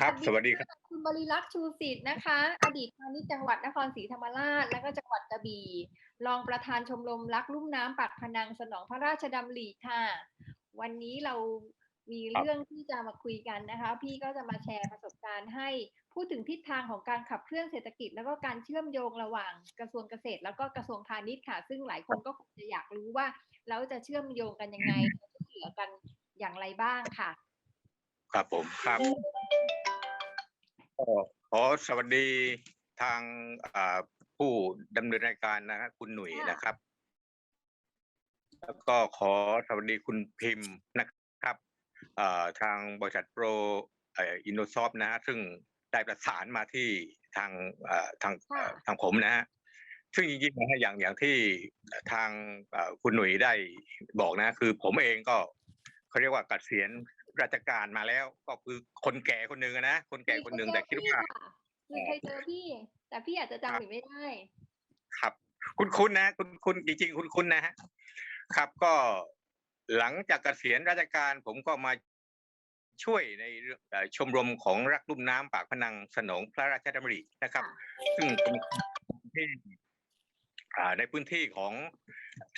ครับ สวัสดีครับ คุณบริลักษ์ชูสิทธิ์นะคะ อดีตพาณิชย์จังหวัดนครศรีธรรมราช และก็จังหวัดกระบี่ รองประธานชมรมรักลุ่มน้ำปากพนังสนองพระราชดำริค่ะ วันนี้เรามีครับเรื่องที่จะมาคุยกันนะคะ พี่ก็จะมาแชร์ประสบการณ์ให้พูดถึงทิศทางของการขับเคลื่อนเศรษฐกิจ แล้วก็การเชื่อมโยงระหว่างกระทรวงเกษตร แล้วก็กระทรวงพาณิชย์ค่ะ ซึ่งหลายคนก็คงจะอยากรู้ว่าแล้วจะเชื่อมโยงกันยังไงจะช่วยเหลือกันอย่างไรบ้างค่ะ ครับผมครับ ก็ขอสวัสดีทางอ่าผู้ดำเนินรายการนะครับคุณหนุ่ยค่ะนะครับ แล้วก็ขอสวัสดีคุณพิมพ์นะครับอ่าทางบริษัทโปรอินโนซอฟนะฮะซึ่งได้ประสานมาที่ทางอ่าทางค่ะทางผมนะฮะซึ่งจริงๆนะฮะอย่างอย่างที่ทางอ่าคุณหนุ่ยได้บอกนะ คือผมเองก็เขาเรียกว่าเกษียณ ราชการมาแล้ว ก็คือคนแก่คนหนึ่งอะนะคนแก่คนหนึ่งแต่คิดว่าหรือเคยเจอพี่ แต่พี่อาจจะจำหรือไม่ได้ ครับ คุณคุณนะ คุณคุณจริงๆคุณคุณนะฮะครับก็หลังจากเกษียณราชการผมก็มาช่วยในเรื่องเอ่อชมรมของรักลุ่มน้ำปากพนังสนองพระราชดำรินะครับ ซึ่งเป็นที่อ่าในพื้นที่ของ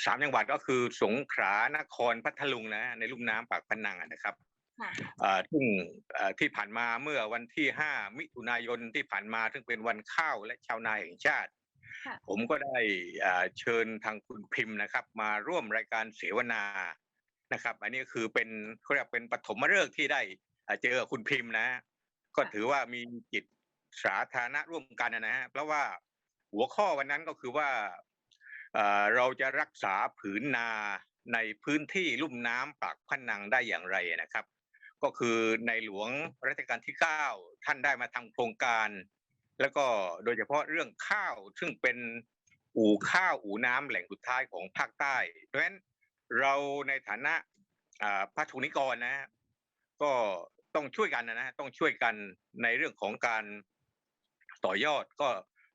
สามจังหวัดก็คือสงขลานครพัทลุงนะ ในลุ่มน้ำปากพนังอะนะครับค่ะอ่า ซึ่งอ่าที่ผ่านมาเมื่อวันที่ 5 มิถุนายนที่ผ่านมาซึ่งเป็นวันข้าวและชาวนาแห่งชาติค่ะผมก็ได้อ่าเชิญทางคุณพิมพ์นะครับ มาร่วมรายการเสวนานะครับ อันนี้ก็คือเป็นเขาเรียกเป็นปฐมฤกษ์ที่ได้อ่าเจอกับคุณพิมพ์นะ ก็ถือว่ามีจิตสาธารณะร่วมกันนะฮะเพราะว่าหัวข้อวันนั้นก็คือว่าเอ่อเราจะรักษาผืนนาในพื้นที่ลุ่มน้ำปากพนังได้อย่างไรนะครับ ก็คือในหลวงรัชกาลที่ 9 ท่านได้มาทำโครงการ แล้วก็โดยเฉพาะเรื่องข้าวซึ่งเป็นอู่ข้าวอู่น้ำแหล่งสุดท้ายของภาคใต้เพราะฉะนั้นเราในฐานะอ่าพระธุนิกรนะ ก็ต้องช่วยกันนะฮะต้องช่วยกันในเรื่องของการต่อยอดก็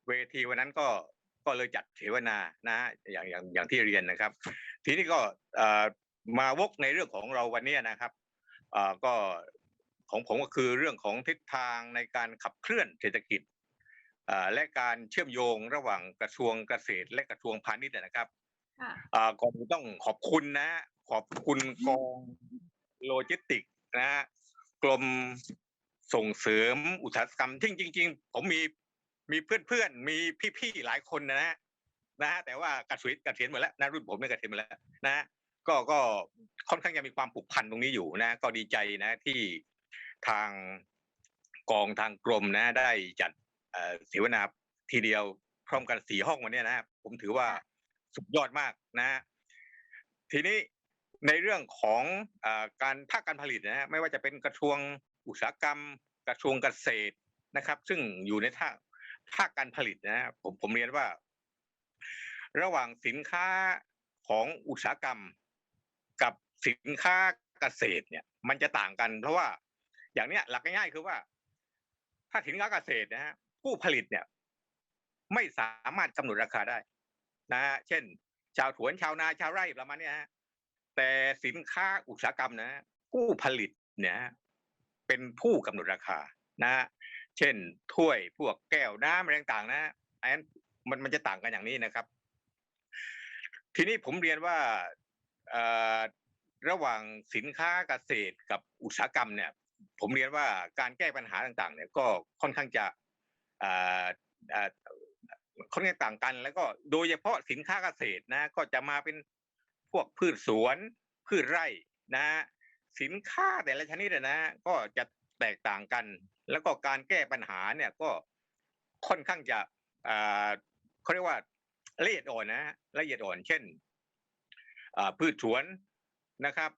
เวทีวันนั้นก็ก็เลยจัดเสวนานะฮะอย่างอย่างอย่างที่เรียนนะครับ ทีนี้ก็มาวกในเรื่องของเราวันนี้นะครับ ก็ของผมก็คือเรื่องของทิศทางในการขับเคลื่อนเศรษฐกิจอ่าและการเชื่อมโยงระหว่างกระทรวงเกษตรและกระทรวงพาณิชย์นะครับค่ะอ่าก่อนอื่นต้องขอบคุณนะ ขอบคุณกองโลจิสติกส์นะฮะกรมส่งเสริมอุตสาหกรรมที่จริงๆผมมีมีเพื่อนๆ มีพี่ๆ หลายคนนะฮะนะฮะแต่ว่าเกษียณเกษียณหมดแล้วนะรุ่นผมเนี่ยเกษียณหมดแล้วนะฮะ ก็ก็ค่อนข้างจะมีความผูกพันตรงนี้อยู่นะ ก็ดีใจนะที่ทางกองทางกรมนะ ได้จัดเอ่อเสวนาทีเดียวพร้อมกันสี่ห้องวันเนี้ยนะผมถือว่าสุดยอดมากนะ ทีนี้ในเรื่องของเออการภาคการผลิตนะฮะไม่ว่าจะเป็นกระทรวงอุตสาหกรรม กระทรวงเกษตรนะครับ ซึ่งอยู่ในภาคภาคการผลิตนะฮะผมผมเรียนว่า ระหว่างสินค้าของอุตสาหกรรม กับสินค้าเกษตรเนี่ย มันจะต่างกัน เพราะว่าอย่างเนี้ยหลักง่ายๆคือว่า ถ้าสินค้าเกษตรนะฮะผู้ผลิตเนี่ย ไม่สามารถกำหนดราคาได้ นะฮะเช่น ชาวสวนชาวนาชาวไร่ประมาณเนี้ยฮะแต่สินค้าอุตสาหกรรมนะฮะผู้ผลิตเนี่ยเป็นผู้กำหนดราคานะฮะเช่น ถ้วยพวกแก้วน้ำอะไรต่างๆ นะอันมันมันจะต่างกันอย่างนี้นะครับ ทีนี้ผมเรียนว่า ระหว่างสินค้าเกษตรกับอุตสาหกรรมเนี่ย ผมเรียนว่าการแก้ปัญหาต่างๆ เนี่ยก็ค่อนข้างจะค่อนข้างต่างกัน แล้วก็โดยเฉพาะสินค้าเกษตรนะก็จะมาเป็นพวกพืชสวนพืชไร่นะสินค้าแต่ละชนิดนะก็จะแตกต่างกัน แล้วก็การแก้ปัญหาเนี่ยก็ค่อนข้างจะเขาเรียกว่าละเอียดอ่อนนะละเอียดอ่อน เช่น พืชสวนนะครับ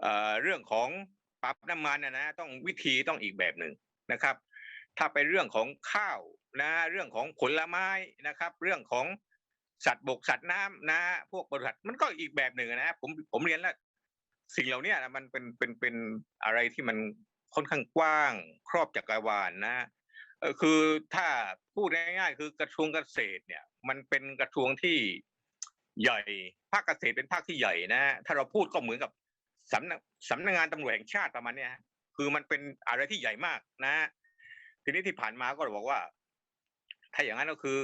เอ่อเรื่องของปรับน้ำมันนะนะต้องวิธีต้องอีกแบบหนึ่งนะครับ ถ้าไปเรื่องของข้าวนะเรื่องของผลไม้นะครับ เรื่องของสัตว์บกสัตว์น้ำนะ พวกบริษัทมันก็อีกแบบหนึ่งนะผมผมเรียนแล้ว สิ่งเหล่านี้นะมันเป็นเป็นเป็นอะไรที่มันค่อนข้างกว้างครอบจักรวาลนะคือถ้าพูดง่ายๆคือกระทรวงเกษตรเนี่ย มันเป็นกระทรวงที่ ใหญ่ภาคเกษตรเป็นภาคที่ใหญ่นะถ้าเราพูดก็เหมือนกับสำนักสำนักงานตำรวจแห่งชาติประมาณเนี้ยคือมันเป็นอะไรที่ใหญ่มากนะ ทีนี้ที่ผ่านมาก็บอกว่า ถ้าอย่างนั้นก็คือ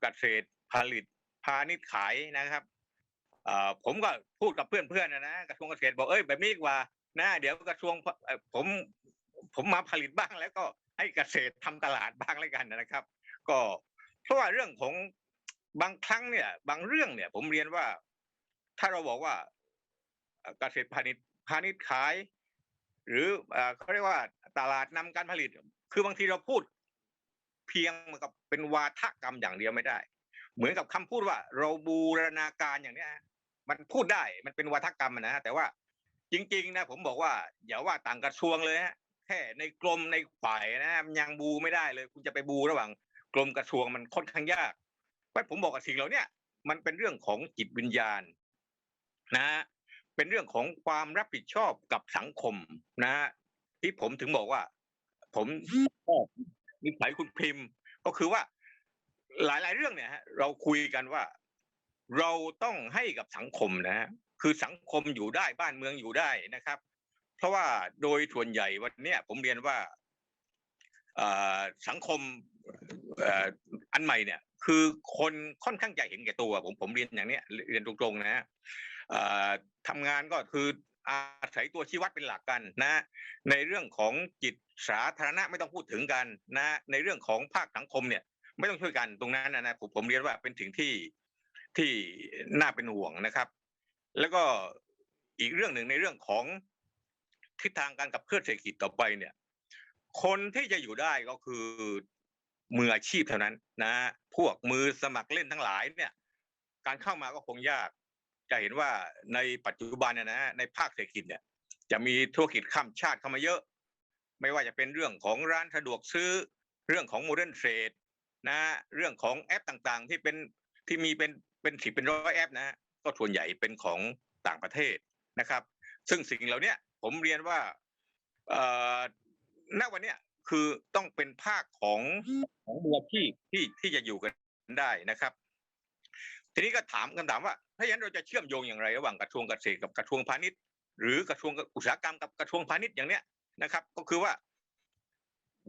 เกษตรผลิตพาณิชย์ขายนะครับผมก็พูดกับเพื่อนๆนะนะกระทรวงเกษตรบอกเอ้ยแบบนี้กว่านะเดี๋ยวกระทรวงผมผมมาผลิตบ้างแล้วก็ให้เกษตรทำตลาดบ้างแล้วกันนะครับ ก็เพราะว่าเรื่องของ บางครั้งเนี่ย บางเรื่องเนี่ย ผมเรียนว่า ถ้าเราบอกว่าเกษตรพาณิชย์พาณิชย์ขาย หรือเขาเรียกว่าตลาดนำการผลิต คือบางทีเราพูด เพียงเหมือนกับเป็นวาทกรรมอย่างเดียวไม่ได้ เหมือนกับคำพูดว่า เราบูรณาการอย่างเนี้ยมันพูดได้มันเป็นวาทกรรมอะนะแต่ว่าจริง ๆ นะ ผมบอกว่า อย่าว่าต่างกระทรวงเลยฮะแค่ในกรมในฝ่ายนะมันยังบูไม่ได้เลย คุณจะไปบูระหว่างกรมกระทรวงมันค่อนข้างยาก เพราะผมบอกกับสิ่งเหล่านี้มันเป็นเรื่องของจิตวิญญาณนะเป็นเรื่องของความรับผิดชอบกับสังคมนะฮะที่ผมถึงบอกว่า ผมชอบนิสัยคุณพิมพ์ ก็คือว่าหลายๆเรื่องเนี่ยเราคุยกันว่า เราต้องให้กับสังคมนะฮะคือสังคมอยู่ได้บ้านเมืองอยู่ได้นะครับ เพราะว่าโดยส่วนใหญ่วันนี้ผมเรียนว่าสังคมอันใหม่เนี่ย คือคนค่อนข้างจะเห็นแก่ตัว ผมผมเรียนอย่างเนี้ยเรียนตรงๆนะฮะเอ่อทำงานก็คืออาศัยตัวชี้วัดเป็นหลักกันนะ ในเรื่องของจิตสาธารณะไม่ต้องพูดถึงกันนะ ในเรื่องของภาคสังคมเนี่ย ไม่ต้องช่วยกันตรงนั้นนะผมผมเรียนว่าเป็นสิ่งที่ที่น่าเป็นห่วงนะครับ แล้วก็อีกเรื่องหนึ่งในเรื่องของทิศทางการกับเคลื่อนเศรษฐกิจต่อไปเนี่ย คนที่จะอยู่ได้ก็คือ มืออาชีพเท่านั้นนะพวกมือสมัครเล่นทั้งหลายเนี่ย การเข้ามาก็คงยาก จะเห็นว่าในปัจจุบันเนี่ยนะในภาคเศรษฐกิจเนี่ย จะมีธุรกิจข้ามชาติเข้ามาเยอะ ไม่ว่าจะเป็นเรื่องของร้านสะดวกซื้อ เรื่องของโมเดิร์นเทรดนะเรื่องของแอปต่างๆ ที่เป็นที่มีเป็นเป็นสิบเป็นร้อยแอปนะก็ส่วนใหญ่เป็นของต่างประเทศนะครับ ซึ่งสิ่งเหล่านี้ผมเรียนว่าณวันเนี้ย คือต้องเป็นภาคของของมืออาชีพที่ที่จะอยู่กันได้นะครับ ทีนี้ก็ถามคำถามว่าถ้าอย่างนั้นเราจะเชื่อมโยงอย่างไร ระหว่างกระทรวงเกษตรกับกระทรวงพาณิชย์ หรือกระทรวงอุตสาหกรรมกับกระทรวงพาณิชย์อย่างเนี้ยนะครับ ก็คือว่า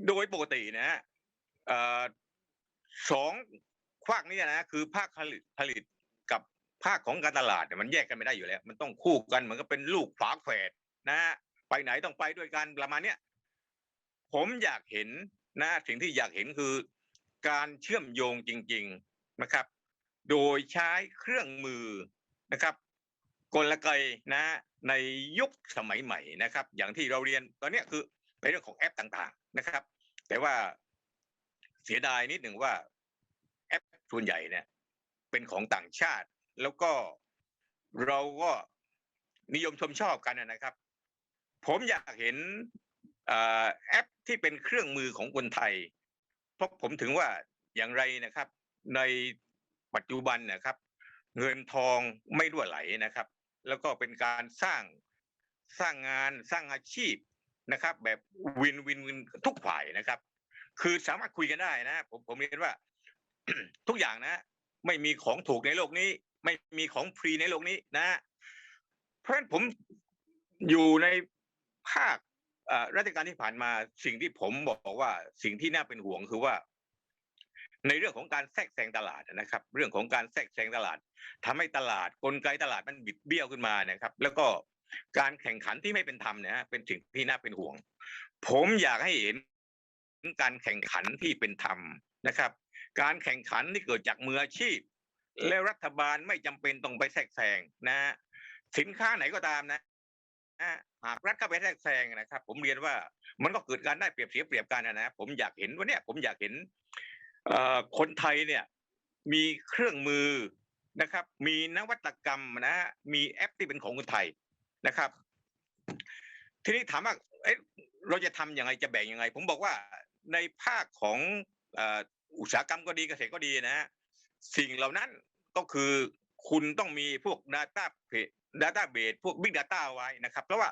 โดยปกตินะฮะเอ่อสองภาคนี้นะคือภาคผลิตผลิตกับภาคของการตลาดเนี่ยมันแยกกันไม่ได้อยู่แล้ว มันต้องคู่กันเหมือนก็เป็นลูกฝาแฝดนะฮะไปไหนต้องไปด้วยกันประมาณเนี้ย ผมอยากเห็นนะสิ่งที่อยากเห็นคือ การเชื่อมโยงจริง ๆนะครับ โดยใช้เครื่องมือนะครับกลไกนะในยุคสมัยใหม่นะครับ อย่างที่เราเรียนตอนนี้คือในเรื่องของแอปต่างๆนะครับ แต่ว่าเสียดายนิดหนึ่งว่าแอปส่วนใหญ่เนี่ยเป็นของต่างชาติ แล้วก็เราก็นิยมชมชอบกันนะครับ ผมอยากเห็น แอปที่เป็นเครื่องมือของคนไทย เพราะผมถึงว่าอย่างไรนะครับ ในปัจจุบันนะครับ เงินทองไม่รั่วไหลนะครับ แล้วก็เป็นการสร้างสร้างงานสร้างอาชีพนะครับ แบบวินวินวินทุกฝ่ายนะครับ คือสามารถคุยกันได้นะ ผมผมเรียนว่า ทุกอย่างนะ ไม่มีของถูกในโลกนี้ ไม่มีของฟรีในโลกนี้นะ เพราะฉะนั้นผมอยู่ในภาค รัชกาลที่ผ่านมาสิ่งที่ผมบอกว่าสิ่งที่น่าเป็นห่วงคือว่า ในเรื่องของการแทรกแซงตลาดนะครับ เรื่องของการแทรกแซงตลาดทำให้ตลาดกลไกตลาดมันบิดเบี้ยวขึ้นมานะครับ แล้วก็การแข่งขันที่ไม่เป็นธรรมเนี่ยเป็นสิ่งที่น่าเป็นห่วง ผมอยากให้เห็นการแข่งขันที่เป็นธรรมนะครับ การแข่งขันที่เกิดจากมืออาชีพ แล้วรัฐบาลไม่จำเป็นต้องไปแทรกแซงนะ สินค้าไหนก็ตามนะ หากรัฐเข้าไปแทรกแซงนะครับ ผมเรียนว่ามันก็เกิดการได้เปรียบเสียเปรียบกันนะนะผมอยากเห็นว่าเนี่ยผมอยากเห็นคนไทยเนี่ยมีเครื่องมือนะครับ มีนวัตกรรมนะมีแอปที่เป็นของคนไทยนะครับ ทีนี้ถามว่าเราจะทำยังไงจะแบ่งยังไง ผมบอกว่าในภาคของอุตสาหกรรมก็ดีเกษตรก็ดีนะฮะสิ่งเหล่านั้นก็คือคุณต้องมีพวก Data Database พวก Big Data ไว้นะครับ เพราะว่า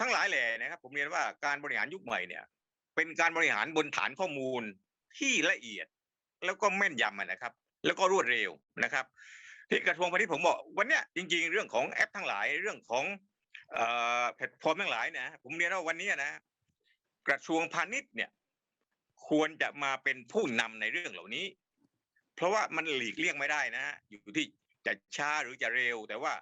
ทั้งหลายแหล่นะครับ ผมเรียนว่าการบริหารยุคใหม่เนี่ย เป็นการบริหารบนฐานข้อมูลที่ละเอียด แล้วก็แม่นยำนะครับ แล้วก็รวดเร็วนะครับ ที่กระทรวงพาณิชย์ผมบอกวันเนี้ยจริง ๆ เรื่องของแอปทั้งหลายเรื่องของแพลตฟอร์มทั้งหลายนะผมเรียนว่าวันนี้นะ กระทรวงพาณิชย์เนี่ย ควรจะมาเป็นผู้นำในเรื่องเหล่านี้ เพราะว่ามันหลีกเลี่ยงไม่ได้นะฮะอยู่ที่จะช้าหรือจะเร็ว แต่ว่า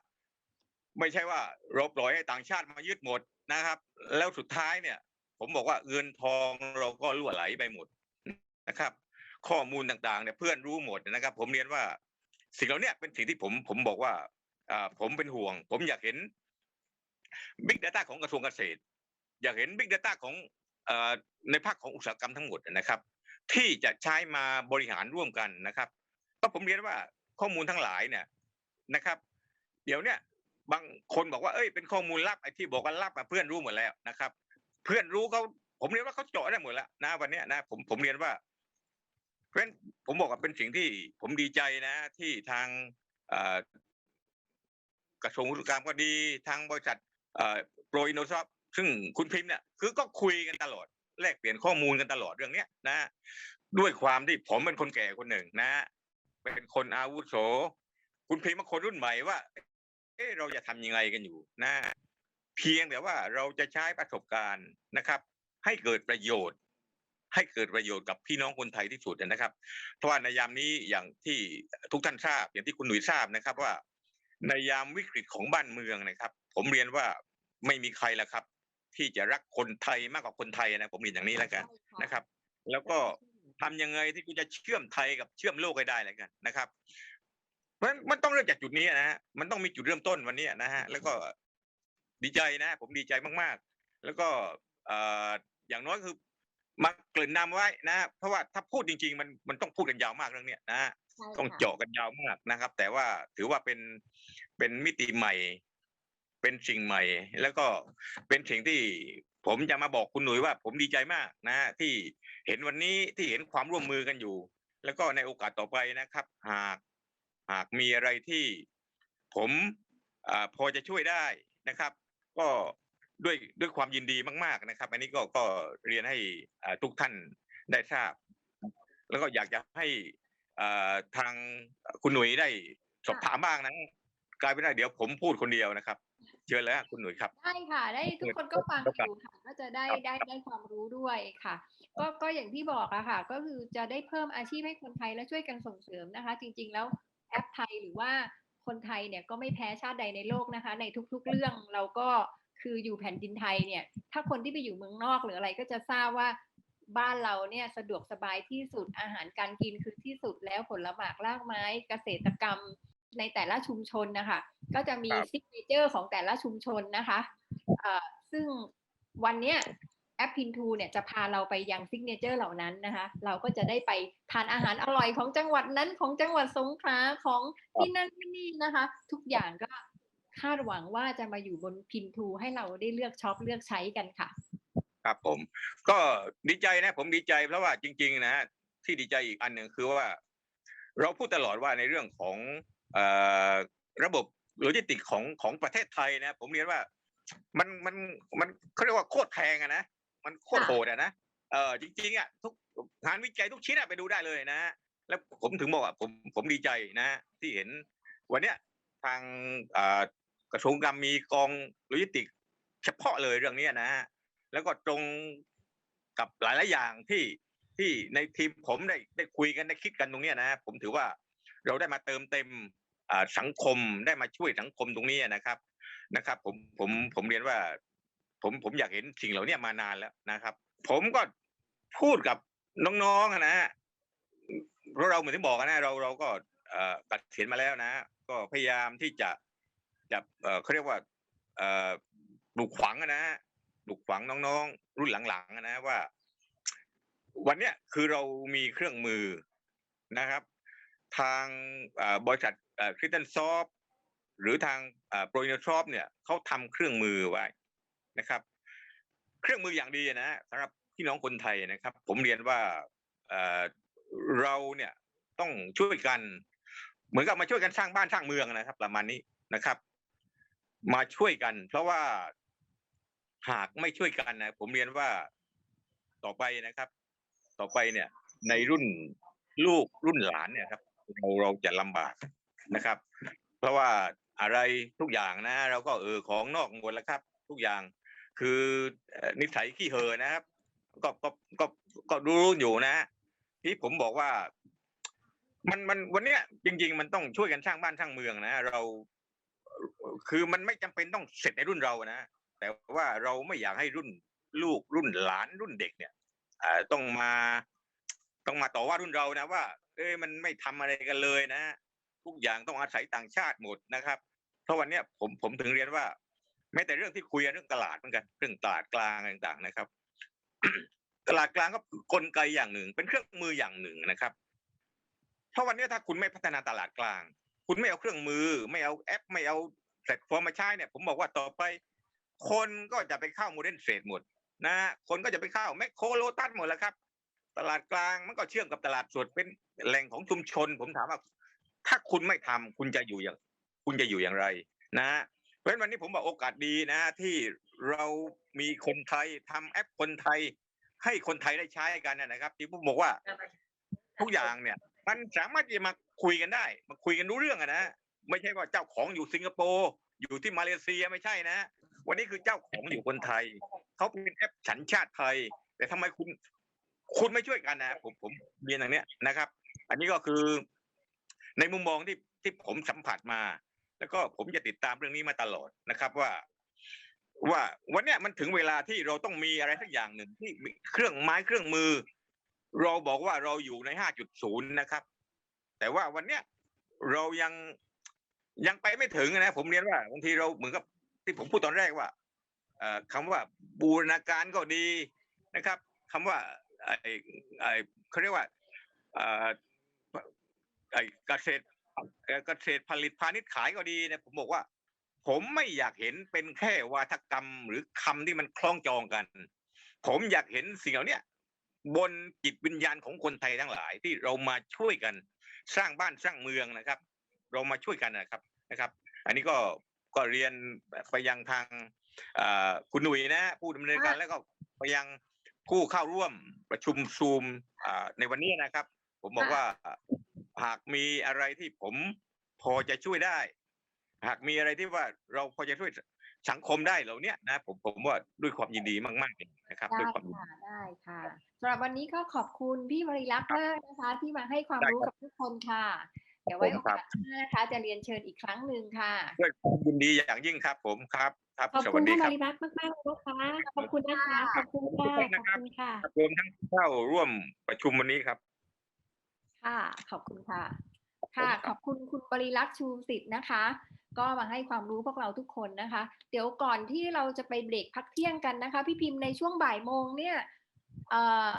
ไม่ใช่ว่าเราปล่อยให้ต่างชาติมายึดหมดนะครับ แล้วสุดท้ายเนี่ย ผมบอกว่าเงินทองเราก็ล่วไหลไปหมดนะครับ ข้อมูลต่างๆเนี่ยเพื่อนรู้หมดนะครับ ผมเรียนว่าสิ่งเหล่าเนี้เป็นสิ่งที่ผมผมบอกว่าอ่าผมเป็นห่วง ผมอยากเห็น Big Data ของกระทรวงเกษตร อยากเห็น Big Data ของอ่อในภาคของอุตสาหกรรมทั้งหมดนะครับ ที่จะใช้มาบริหารร่วมกันนะครับ ก็ผมเรียนว่าข้อมูลทั้งหลายเนี่ยนะครับ เดี๋ยวเนี่ย บางคนบอกว่าเอ้ยเป็นข้อมูลลับไอ้ที่บอกว่าลับอะเพื่อนรู้หมดแล้วนะครับ เพื่อนรู้เขาผมเรียนว่าเขาเจาะได้หมดแล้วนะวันนี้นะผมผมเรียนว่าเพราะฉะนั้นผมบอกว่าเป็นสิ่งที่ผมดีใจนะ ที่ทางกระทรวงอุตสาหกรรมก็ดีทางบริษัทโปรอินโนซอฟซึ่งคุณพิมพ์เนี่ยคือก็คุยกันตลอดแลกเปลี่ยนข้อมูลกันตลอดเรื่องเนี้ยนะ ด้วยความที่ผมเป็นคนแก่คนหนึ่งนะ เป็นคนอาวุโส คุณพิมพ์เป็นคนรุ่นใหม่ว่า เอ๊ะเราจะทำยังไงกันอยู่นะเพียงแต่ว่าเราจะใช้ประสบการณ์นะครับ ให้เกิดประโยชน์ ให้เกิดประโยชน์กับพี่น้องคนไทยที่สุดนะครับ เพราะว่าในยามนี้อย่างที่ทุกท่านทราบ อย่างที่คุณหนุ่ยทราบนะครับว่า ในยามวิกฤตของบ้านเมืองนะครับ ผมเรียนว่าไม่มีใครแล้วครับ ที่จะรักคนไทยมากกว่าคนไทยนะผมเรียนอย่างนี้แล้วกันนะครับ แล้วก็ทำยังไงที่กูจะเชื่อมไทยกับเชื่อมโลกให้ได้แล้วกันนะครับเพ ราะฉะนั้นมันต้องเริ่มจากจุดนี้นะฮะมันต้องมีจุดเริ่มต้นวันนี้นะฮะแล้วก็ดีใจนะ ผมดีใจมากๆ แล้วก็เอ่ออย่างน้อยคือมาเกริ่นนำไว้นะเพราะว่าถ้าพูดจริง ๆ มันมันต้องพูดกันยาวมากเรื่องเนี้ยนะฮะใช่ต้องค่ะเจาะกันยาวมากนะครับ แต่ว่าถือว่าเป็นเป็นมิติใหม่ เป็นสิ่งใหม่ แล้วก็เป็นสิ่งที่ผมจะมาบอกคุณหนุ่ยว่า ผมดีใจมากนะ ที่เห็นวันนี้ที่เห็นความร่วมมือกันอยู่ แล้วก็ในโอกาสต่อไปนะครับ หาก หากมีอะไรที่ผมอาพอจะช่วยได้นะครับ ก็ด้วยด้วยความยินดีมาก ๆนะครับ อันนี้ก็ก็เรียนให้อ่าทุกท่านได้ทราบ แล้วก็อยากจะให้อ่าทางคุณหนุ่ยได้สอบถามบ้างนะกลายเป็นว่าเดี๋ยวผมพูดคนเดียวนะครับ เชิญแล้วคุณหนุ่ยครับได้ค่ะ ได้ทุกคนก็ฟังอยู่ค่ะ ก็จะได้ได้ได้ความรู้ด้วยค่ะ ก็ก็อย่างที่บอกอะค่ะ ก็คือจะได้เพิ่มอาชีพให้คนไทยและช่วยกันส่งเสริมนะคะ จริง ๆ แล้วแอปไทยหรือว่าคนไทยเนี่ยก็ไม่แพ้ชาติใดในโลกนะคะ ในทุกๆเรื่องเราก็คืออยู่แผ่นดินไทยเนี่ย ถ้าคนที่ไปอยู่เมืองนอกหรืออะไรก็จะทราบว่าบ้านเราเนี่ยสะดวกสบายที่สุดอาหารการกินคือที่สุดแล้วผลหมากรากไม้เกษตรกรรมในแต่ละชุมชนนะคะก็จะมีครับซิกเนเจอร์ของแต่ละชุมชนนะคะเอ่อซึ่งวันเนี้ยแอ ปพินทูเนี่ยจะพาเราไปยังซิกเนเจอร์เหล่านั้นนะคะเราก็จะได้ไปทานอาหารอร่อยของจังหวัดนั้นของจังหวัดสงขลาของที่นั่นที่นี่นะคะ ทุกอย่างก็คาดหวังว่าจะมาอยู่บนพินทูให้เราได้เลือกช็อปเลือกใช้กันค่ะ ครับผม ก็ดีใจนะ ผมดีใจเพราะว่าจริง ๆ นะฮะที่ดีใจอีกอันหนึ่งคือว่า เราพูดตลอดว่าในเรื่องของอระบบโลจิสติกของของประเทศไทยนะ ผมเรียนว่ามันมันมันเขาเรียกว่าโคตรแพงอะนะ มันโคตรโหดอะนะเออจริงๆอะทุกงานวิจัยทุกชิ้นอะไปดูได้เลยนะ แล้วผมถึงบอกว่าผมผมดีใจนะที่เห็น วันเนี้ยทางอ่ากระทรวงการมีกองโลจิสติก เฉพาะเลยเรื่องเนี้ยนะฮะแล้วก็ตรงกับหลายๆอย่างที่ที่ในทีมผมได้ได้คุยกันได้คิดกันตรงเนี้ยนะผมถือว่าเราได้มาเติมเต็มอ่าสังคมได้มาช่วยสังคมตรงนี้นะครับนะครับ ผมผมผมเรียนว่า ผมผมอยากเห็นสิ่งเหล่านี้มานานแล้วนะครับ ผมก็พูดกับน้องๆนะฮะเราเราเหมือนที่บอกนะเราเราก็อ่อตัดเขียนมาแล้วนะ ก็พยายามที่จะจะเอ่อเขาเรียกว่าอ่อปลูกฝังนะฮะปลูกฝังน้องๆ รุ่นหลังๆนะว่า วันเนี้ยคือเรามีเครื่องมือนะครับ ทางบริษัทคริสตันซอฟหรือทางโปรอินทอฟเนี่ยเขาทำเครื่องมือไว้ นะครับ เครื่องมืออย่างดีนะสำหรับพี่น้องคนไทยนะครับ ผมเรียนว่าเราเนี่ยต้องช่วยกัน เหมือนกับมาช่วยกันสร้างบ้านสร้างเมืองนะครับ ประมาณนี้นะครับ มาช่วยกัน เพราะว่าหากไม่ช่วยกันนะผมเรียนว่าต่อไปนะครับ ต่อไปเนี่ย ในรุ่นลูกรุ่นหลานเนี่ยครับ เราเราจะลำบากนะครับ เพราะว่าอะไรทุกอย่างนะ เราก็เออของนอกหมดแล้วครับ ทุกอย่าง คือนิสัยขี้เหอนะครับ ก็ก็ก็ก็รู้อยู่นะที่ผมบอกว่า มันมันวันเนี้ย จริง ๆ มันต้องช่วยกันสร้างบ้านสร้างเมืองนะ เรา คือมันไม่จำเป็นต้องเสร็จในรุ่นเรานะแต่ว่าเราไม่อยากให้รุ่นลูกรุ่นหลานรุ่นเด็กเนี่ยต้องมาต้องมาต่อว่ารุ่นเรานะว่า เอ้ยมันไม่ทำอะไรกันเลยนะทุกอย่างต้องอาศัยต่างชาติหมดนะครับเพราะวันเนี้ยผมผมถึงเรียนว่า แม้แต่เรื่องที่คุยเรื่องตลาดเหมือนกันเรื่องตลาดกลางต่างๆนะครับ ตลาดกลางก็กลไกอย่างหนึ่ง เป็นเครื่องมืออย่างหนึ่งนะครับ เพราะวันนี้ถ้าคุณไม่พัฒนาตลาดกลาง คุณไม่เอาเครื่องมือ ไม่เอาแอป ไม่เอาแพลตฟอร์มมาใช้เนี่ย ผมบอกว่าต่อไป คนก็จะไปเข้าโมเดิร์นเทรดหมดนะฮะคนก็จะไปเข้าแมคโครโลตัสหมดแล้วครับ ตลาดกลางมันก็เชื่อมกับตลาดสดเป็นแหล่งของชุมชน ผมถามว่า ถ้าคุณไม่ทำคุณจะอยู่อย่าง คุณจะอยู่อย่างไร นะฮะ เพราะฉะนั้นวันนี้ผมบอกโอกาสดีนะ ที่เรามีคนไทยทำแอปคนไทย ให้คนไทยได้ใช้กันนะครับ ที่ผมบอกว่า ทุกอย่างเนี่ย มันสามารถจะมาคุยกันได้ มาคุยกันรู้เรื่องนะไม่ใช่ว่าเจ้าของอยู่สิงคโปร์อยู่ที่มาเลเซียไม่ใช่นะ วันนี้คือเจ้าของอยู่คนไทยเขาเป็นแอปสัญชาติไทย แต่ทำไมคุณ คุณไม่ช่วยกันนะผมผมเรียนอย่างเนี้ยนะครับ อันนี้ก็คือ ในมุมมองที่ที่ผมสัมผัสมา แล้วก็ผมจะติดตามเรื่องนี้มาตลอดนะครับว่า ว่าวันเนี้ยมันถึงเวลาที่เราต้องมีอะไรสักอย่างหนึ่งที่เครื่องไม้เครื่องมือ เราบอกว่าเราอยู่ใน 5.0 นะครับ แต่ว่าวันเนี้ยเรายังยังไปไม่ถึงนะ ผมเรียนว่าบางทีเราเหมือนกับที่ผมพูดตอนแรกว่าเอ่อคำว่าบูรณาการก็ดีนะครับคำว่าไอ้ไอ้เขาเรียกว่าไอ้เกษตร เอ่อเกษตรผลิตพาณิชย์ขายก็ดีเนี่ยผมบอกว่า ผมไม่อยากเห็นเป็นแค่วาทกรรมหรือคำที่มันคล้องจองกัน ผมอยากเห็นสิ่งเหล่าเนี้ยบนจิตวิญญาณของคนไทยทั้งหลายที่เรามาช่วยกันสร้างบ้านสร้างเมืองนะครับ เรามาช่วยกันนะครับนะครับ อันนี้ก็ก็เรียนไปยังทางเอ่อคุณหนุ่ยนะผู้ดำเนินการแล้วก็ไปยังผู้เข้าร่วมประชุมซูมอ่าในวันนี้นะครับ ผมบอกว่า หากมีอะไรที่ผมพอจะช่วยได้ หากมีอะไรที่ว่าเราพอจะช่วยสังคมได้เหล่าเนี้ยนะผมผมว่าด้วยความยินดีมากๆเลยนะครับได้ด้วยความยินดีค่ะได้ค่ะสำหรับวันนี้ก็ขอบคุณพี่วริลักษณ์มากนะคะที่มาให้ความได้รู้ครับกับทุกคนค่ะ เดี๋ยวไว้ผโอมครักาบสหน้านะคะ จะเรียนเชิญอีกครั้งหนึ่งค่ะด้วยความยินดีอย่างยิ่งครับ ผมครับ ครับขอบสคุวัณสดีท่านครับบริรักษ์มากๆนะคะขอบคุณนะคะขอบคุณค่ะขอบคุณค่ะรวมทั้งเข้าร่วมประชุมวันนี้ครับ ค่ะ ขอบคุณค่ะ ค่ะ ขอบคุณคุณบริลักษ์ชูสิทธิ์นะคะ ก็มาให้ความรู้พวกเราทุกคนนะคะ เดี๋ยวก่อนที่เราจะไปเบรกพักเที่ยงกันนะคะ พี่พิมพ์ในช่วงบ่ายโมงเนี่ยเอ่อ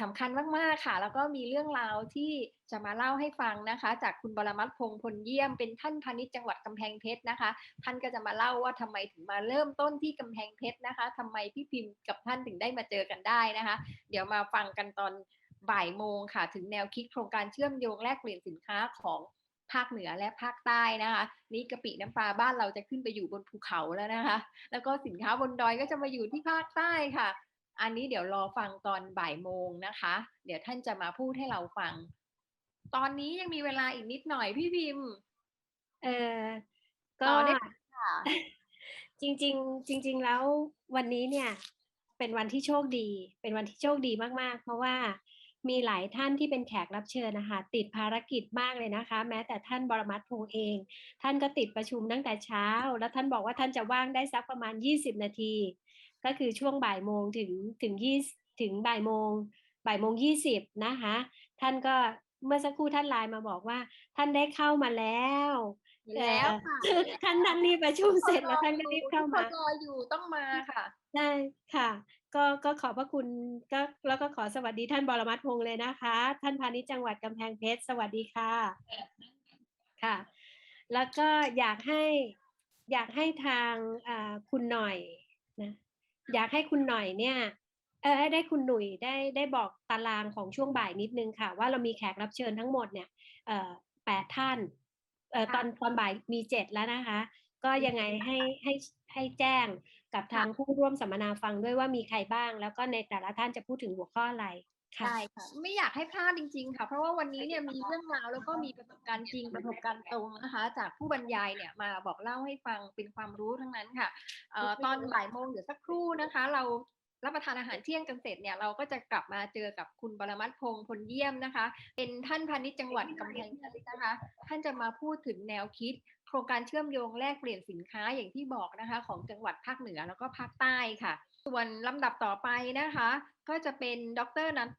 สำคัญมาก ๆ ค่ะ แล้วก็มีเรื่องราวที่จะมาเล่าให้ฟังนะคะ จากคุณบรมัตพงษ์พลเยี่ยมเป็นท่านพาณิชย์จังหวัดกำแพงเพชรนะคะ ท่านก็จะมาเล่าว่าทำไมถึงมาเริ่มต้นที่กำแพงเพชรนะคะทำไมพี่พิมพ์กับท่านถึงได้มาเจอกันได้นะคะ เดี๋ยวมาฟังกันตอน บ่ายโมงค่ะ ถึงแนวคิดโครงการเชื่อมโยงแลกเปลี่ยนสินค้าของภาคเหนือและภาคใต้นะคะ นี่กะปิน้ำปลาบ้านเราจะขึ้นไปอยู่บนภูเขาแล้วนะคะ แล้วก็สินค้าบนดอยก็จะมาอยู่ที่ภาคใต้ค่ะ อันนี้เดี๋ยวรอฟังตอนบ่ายโมงนะคะ เดี๋ยวท่านจะมาพูดให้เราฟัง ตอนนี้ยังมีเวลาอีกนิดหน่อยพี่พิมพ์เออก็ต่อได้ค่ะจริงๆจริง ๆ แล้ววันนี้เนี่ย เป็นวันที่โชคดี เป็นวันที่โชคดีมากๆ เพราะว่า มีหลายท่านที่เป็นแขกรับเชิญนะคะติดภารกิจมากเลยนะคะ แม้แต่ท่านบรมัตพงษ์เอง ท่านก็ติดประชุมตั้งแต่เช้า แล้วท่านบอกว่าท่านจะว่างได้สักประมาณ 20 นาที ก็คือช่วงบ่ายโมงถึงถึงยี่ถึงบ่ายโมงบ่ายโมงยี่สิบนะคะท่านก็เมื่อสักครู่ท่านไลน์มาบอกว่า ท่านได้เข้ามาแล้วแล้วค่ะเอ่อท่านท่านรีบประชุมเสร็จแล้วท่านก็รีบเข้ามาทุกคนรออยู่ต้องมาค่ะ ได้ค่ะ ก็ก็ขอบพระคุณก็แล้วก็ขอสวัสดีท่านบรมัตพงษ์เลยนะคะ ท่านพาณิชย์จังหวัดกำแพงเพชรสวัสดีค่ะค่ะ แล้วก็อยากให้อยากให้ทางอ่าคุณหน่อยนะอยากให้คุณหน่อยเนี่ยเออได้คุณหนุ่ยได้ได้บอกตารางของช่วงบ่ายนิดนึงค่ะ ว่าเรามีแขกรับเชิญทั้งหมดเนี่ยเอ่อแปดท่านเอ่อตอนตอนบ่ายมีเจ็ดแล้วนะคะ ก็ยังไงให้ให้ ให้แจ้งกับทางผู้ร่วมสัมมนาฟังด้วยว่ามีใครบ้าง แล้วก็ในแต่ละท่านจะพูดถึงหัวข้ออะไรค่ะใช่ค่ะไม่อยากให้พลาดจริง ๆ ค่ะ เพราะว่าวันนี้เนี่ยมีเรื่องราวแล้วก็มีประสบการณ์จริงประสบการณ์ตรงนะคะ จากผู้บรรยายเนี่ยมาบอกเล่าให้ฟังเป็นความรู้ทั้งนั้นค่ะเอ่อตอนบ่ายโมงเดี๋ยวสักครู่นะคะ เรารับประทานอาหารเที่ยงกันเสร็จเนี่ยเราก็จะกลับมาเจอกับคุณบรมัตพงษ์พลเยี่ยมนะคะ เป็นท่านพาณิชย์จังหวัดกำแพงเพชรนะคะ ท่านจะมาพูดถึงแนวคิด โครงการเชื่อมโยงแลกเปลี่ยนสินค้าอย่างที่บอกนะคะของจังหวัดภาคเหนือแล้วก็ภาคใต้ค่ะ ส่วนลำดับต่อไปนะคะ ก็จะเป็นดรนัท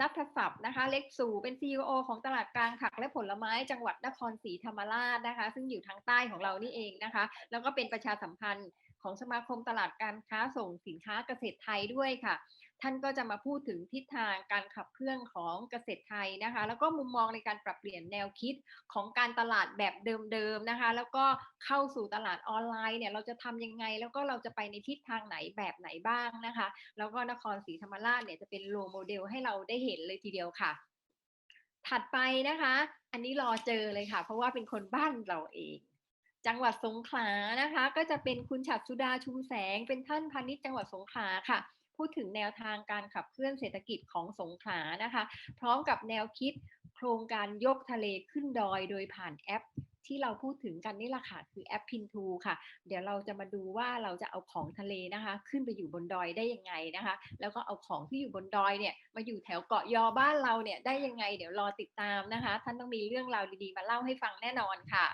นัทศัพท์นะคะ เล็กสู่เป็น CEO ของตลาดกลางผักและผลไม้จังหวัดนครศรีธรรมราชนะคะ ซึ่งอยู่ทางใต้ของเรานี่เองนะคะ แล้วก็เป็นประชาสัมพันธ์ของสมาคมตลาดการค้าส่งสินค้าเกษตรไทยด้วยค่ะ ท่านก็จะมาพูดถึงทิศทางการขับเคลื่อนของเกษตรไทยนะคะ แล้วก็มุมมองในการปรับเปลี่ยนแนวคิดของการตลาดแบบเดิมๆนะคะ แล้วก็เข้าสู่ตลาดออนไลน์เนี่ยเราจะทำยังไง แล้วก็เราจะไปในทิศทางไหนแบบไหนบ้างนะคะ แล้วก็นครศรีธรรมราชเนี่ยจะเป็นโลโมเดลให้เราได้เห็นเลยทีเดียวค่ะ ถัดไปนะคะ อันนี้รอเจอเลยค่ะ เพราะว่าเป็นคนบ้านเราเองจังหวัดสงขลานะคะ ก็จะเป็นคุณฉัตรสุดาชุมแสง เป็นท่านพาณิชย์จังหวัดสงขลาค่ะ พูดถึงแนวทางการขับเคลื่อนเศรษฐกิจของสงขลานะคะ พร้อมกับแนวคิดโครงการยกทะเลขึ้นดอยโดยผ่านแอปที่เราพูดถึงกันนี่แหละค่ะคือแอปพินทูค่ะ เดี๋ยวเราจะมาดูว่าเราจะเอาของทะเลนะคะ ขึ้นไปอยู่บนดอยได้ยังไงนะคะ แล้วก็เอาของที่อยู่บนดอยเนี่ยมาอยู่แถวเกาะยอบ้านเราเนี่ยได้ยังไง เดี๋ยวรอติดตามนะคะ ท่านต้องมีเรื่องราวดีๆมาเล่าให้ฟังแน่นอนค่ะ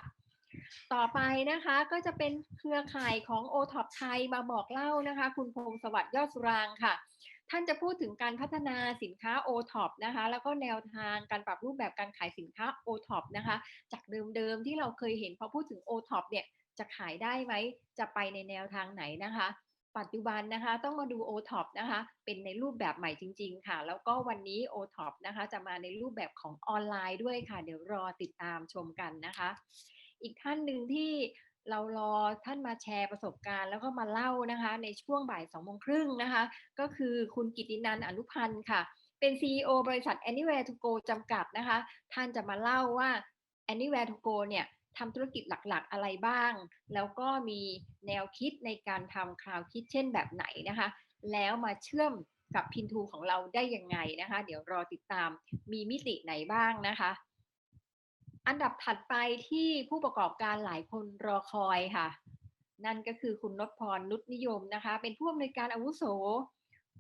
ต่อไปนะคะก็จะเป็นเครือข่ายของ o t o p ไทยมาบอกเล่านะคะ คุณพงศวัสดิ์ยอดสุรางค์ค่ะ ท่านจะพูดถึงการพัฒนาสินค้า o t o p นะคะ แล้วก็แนวทางการปรับรูปแบบการขายสินค้า o t o p นะคะ จากเดิมๆที่เราเคยเห็นพอพูดถึง o t o p เนี่ยจะขายได้ไหม จะไปในแนวทางไหนนะคะ ปัจจุบันนะคะต้องมาดู o t o p นะคะ เป็นในรูปแบบใหม่จริง ๆ ค่ะ แล้วก็วันนี้ o t o p นะคะ จะมาในรูปแบบของออนไลน์ด้วยค่ะ เดี๋ยวรอติดตามชมกันนะคะ อีกท่านหนึ่งที่เรารอท่านมาแชร์ประสบการณ์ แล้วก็มาเล่านะคะ ในช่วงบ่ายสองโมงครึ่งนะคะ ก็คือคุณกิตินันอนุพันธ์ค่ะ เป็น CEO บริษัท Anywhere to Go จำกัดนะคะ ท่านจะมาเล่าว่า Anywhere to Go เนี่ยทำธุรกิจหลักๆ อะไรบ้าง แล้วก็มีแนวคิดในการทำคลาวคิดเช่นแบบไหนนะคะ แล้วมาเชื่อมกับพินทูของเราได้ยังไงนะคะ เดี๋ยวรอติดตามมีมิติไหนบ้างนะคะ อันดับถัดไปที่ผู้ประกอบการหลายคนรอคอยค่ะ นั่นก็คือคุณนพพรนุชนิยมนะคะ เป็นผู้อำนวยการอาวุโส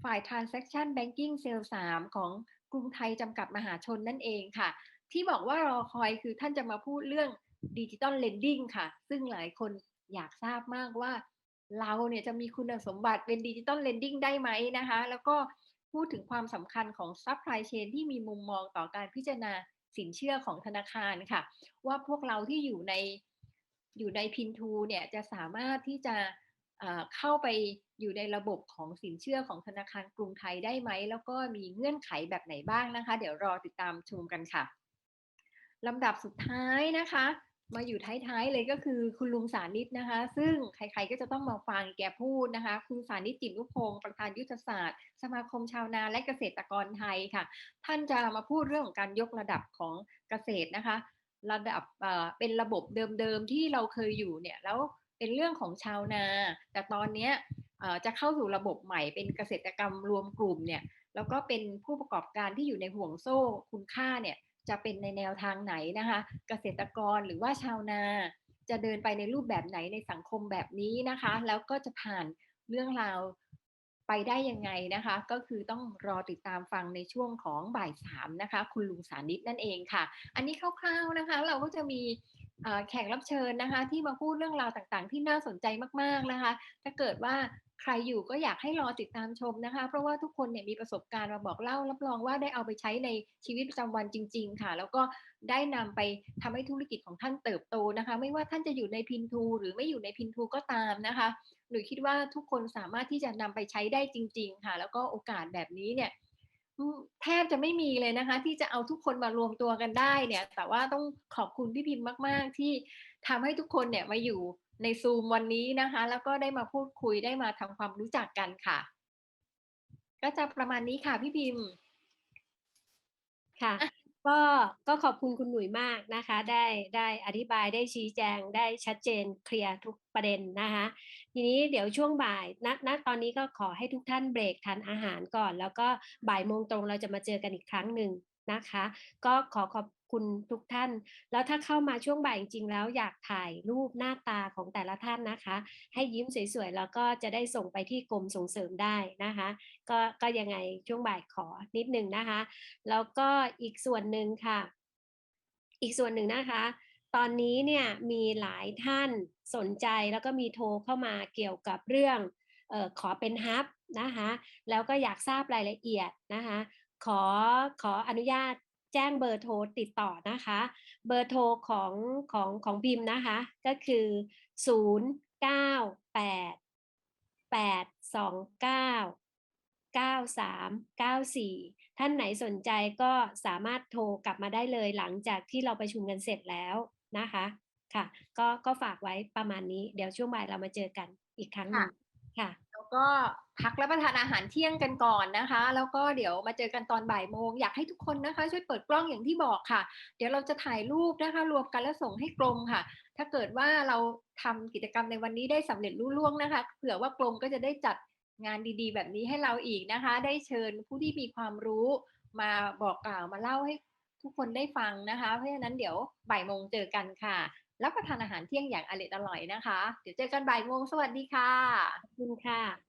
ฝ่าย Transaction Banking Sale 3ของกรุงไทยจำกัดมหาชนนั่นเองค่ะ ที่บอกว่ารอคอยคือท่านจะมาพูดเรื่องดิจิ t a ลเลนดิ้งค่ะ ซึ่งหลายคนอยากทราบมากว่า เราเนี่ยจะมีคุณสมบัติเป็นดิจิ t a ลเลนดิ้งได้ไหมนะคะ แล้วก็พูดถึงความสำคัญของซัพพลายเชนที่มีมุมมองต่อการพิจารณา สินเชื่อของธนาคารค่ะ ว่าพวกเราที่อยู่ในอยู่ในพินทูเนี่ยจะสามารถที่จะเข้าไปอยู่ในระบบของสินเชื่อของธนาคารกรุงไทยได้ไหม แล้วก็มีเงื่อนไขแบบไหนบ้างนะคะ เดี๋ยวรอติดตามชมกันค่ะลำดับสุดท้ายนะคะ มาอยู่ท้ายๆเลยก็คือคุณลุงสานิตนะคะ ซึ่งใครๆก็จะต้องมาฟังแกพูดนะคะ คุณสานิตจิตนุพงศ์ประธานยุทธศาสตร์ สมาคมชาวนาและเกษตรกรไทยค่ะ ท่านจะมาพูดเรื่องของการยกระดับของเกษตรนะคะ ระดับเป็นระบบเดิมๆที่เราเคยอยู่เนี่ยแล้วเป็นเรื่องของชาวนา แต่ตอนนี้จะเข้าสู่ระบบใหม่เป็นเกษตรกรรมรวมกลุ่มเนี่ยแล้วก็เป็นผู้ประกอบการที่อยู่ในห่วงโซ่คุณค่าเนี่ย จะเป็นในแนวทางไหนนะคะ เกษตรกรหรือว่าชาวนาจะเดินไปในรูปแบบไหนในสังคมแบบนี้นะคะ แล้วก็จะผ่านเรื่องราวไปได้ยังไงนะคะ ก็คือต้องรอติดตามฟังในช่วงของบ่ายสามนะคะ คุณลุงสานิตนั่นเองค่ะ อันนี้คร่าวๆนะคะ เราก็จะมีแขกรับเชิญนะคะ ที่มาพูดเรื่องราวต่างๆ ที่น่าสนใจมากๆนะคะ ถ้าเกิดว่า ใครอยู่ก็อยากให้รอติดตามชมนะคะ เพราะว่าทุกคนเนี่ยมีประสบการณ์มาบอกเล่ารับรองว่าได้เอาไปใช้ในชีวิตประจำวันจริง ๆ ค่ะ แล้วก็ได้นำไปทำให้ธุรกิจของท่านเติบโตนะคะ ไม่ว่าท่านจะอยู่ในพินทูหรือไม่อยู่ในพินทูก็ตามนะคะหนูคิดว่าทุกคนสามารถที่จะนำไปใช้ได้จริง ๆ ค่ะ แล้วก็โอกาสแบบนี้เนี่ยแทบจะไม่มีเลยนะคะ ที่จะเอาทุกคนมารวมตัวกันได้เนี่ย แต่ว่าต้องขอบคุณพี่พิมพ์มาก ๆ ที่ทำให้ทุกคนเนี่ยมาอยู่ ในซูมวันนี้นะคะ แล้วก็ได้มาพูดคุยได้มาทำความรู้จักกันค่ะ ก็จะประมาณนี้ค่ะพี่พิมพ์ ค่ะ ก็ก็ขอบคุณคุณหนุ่ยมากนะคะ ได้ได้อธิบายได้ชี้แจงได้ชัดเจนเคลียร์ทุกประเด็นนะคะ ทีนี้เดี๋ยวช่วงบ่ายณณตอนนี้ก็ขอให้ทุกท่านเบรกทานอาหารก่อน แล้วก็บ่ายโมงตรงเราจะมาเจอกันอีกครั้งหนึ่งนะคะ ก็ขอขอบ คุณทุกท่าน แล้วถ้าเข้ามาช่วงบ่ายจริงๆแล้วอยากถ่ายรูปหน้าตาของแต่ละท่านนะคะ ให้ยิ้มสวยๆแล้วก็จะได้ส่งไปที่กรมส่งเสริมได้นะคะ ก็ก็ยังไงช่วงบ่ายขอนิดนึงนะคะ แล้วก็อีกส่วนหนึ่งค่ะ อีกส่วนหนึ่งนะคะ ตอนนี้เนี่ยมีหลายท่านสนใจแล้วก็มีโทรเข้ามาเกี่ยวกับเรื่องออขอเป็นฮับนะคะ แล้วก็อยากทราบรายละเอียดนะคะขอขออนุญาต แจ้งเบอร์โทรติดต่อนะคะ เบอร์โทรของของของพิมพ์นะคะ ก็คือ 0 9 8 8 2 9 9394 ท่านไหนสนใจก็สามารถโทรกลับมาได้เลยหลังจากที่เราประชุมกันเสร็จแล้วนะคะค่ะ ก็ก็ฝากไว้ประมาณนี้ เดี๋ยวช่วงบ่ายเรามาเจอกันอีกครั้งหนึ่งค่ะ แล้วก็พักรับประทานอาหารเที่ยงกันก่อนนะคะ แล้วก็เดี๋ยวมาเจอกันตอนบ่ายโมงอยากให้ทุกคนนะคะ ช่วยเปิดกล้องอย่างที่บอกค่ะ เดี๋ยวเราจะถ่ายรูปนะคะ รวมกันแล้วส่งให้กรมค่ะ ถ้าเกิดว่าเราทำกิจกรรมในวันนี้ได้สำเร็จรุ่ล่วงนะคะ เผื่อว่ากรมก็จะได้จัดงานดีๆ แบบนี้ให้เราอีกนะคะ ได้เชิญผู้ที่มีความรู้มาบอกกล่าวมาเล่าให้ทุกคนได้ฟังนะคะ เพราะฉะนั้นเดี๋ยวบ่ายโมงเจอกันค่ะ รับประทานอาหารเที่ยงอย่างอร่อยอร่อยนะคะ เดี๋ยวเจอกันบ่ายโมงสวัสดีค่ะขอบคุณค่ะ